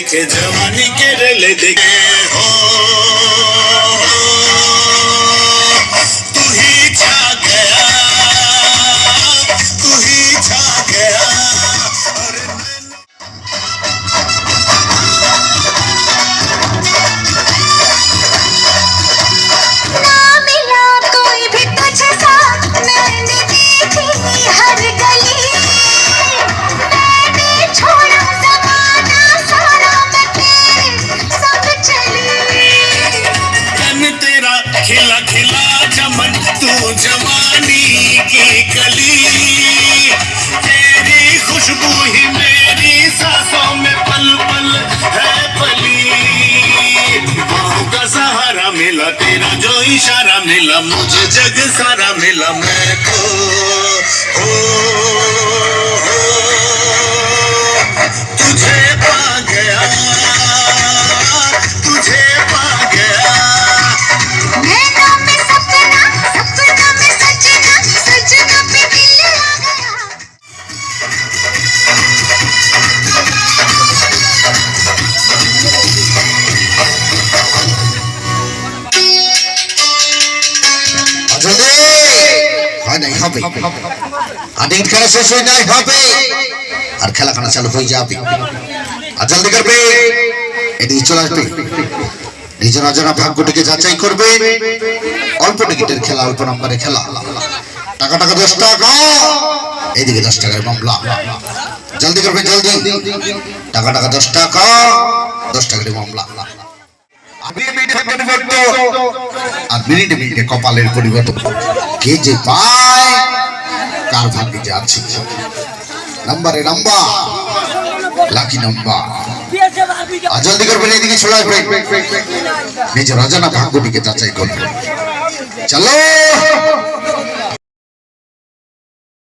দেখে জওয়ানি কে রেলে দেখে। इशारा मिला मुझे जग सारा मिला मैं को हो, হবে। ঈদ খেলা শেষ হয়ে নাই হবে। আর খেলা খানা চালু হয়ে যাবে। আর জলদি করবে। এদিকে চলে আসবে। নিজের অজানা ভাগ্যটিকে যাচাই করবে। অল্প টিকিটের খেলা, অল্প নম্বরের খেলা। টাকা টাকা, দশ টাকা। এদিকে দশ টাকার মামলা। জলদি করবে, জলদি। টাকা টাকা, দশ টাকা। দশ টাকার মামলা। আর মিনিটে মিনিটে কপালের পরিবর্তন। কে যে পায় কার ভাগ্যে যে আছে। নাম্বারে নাম্বার। Lucky number. জলদি করবেন এদিকে আসবে নিজের অজানা ভাগ্যটিকে যাচাই করবেন চলো।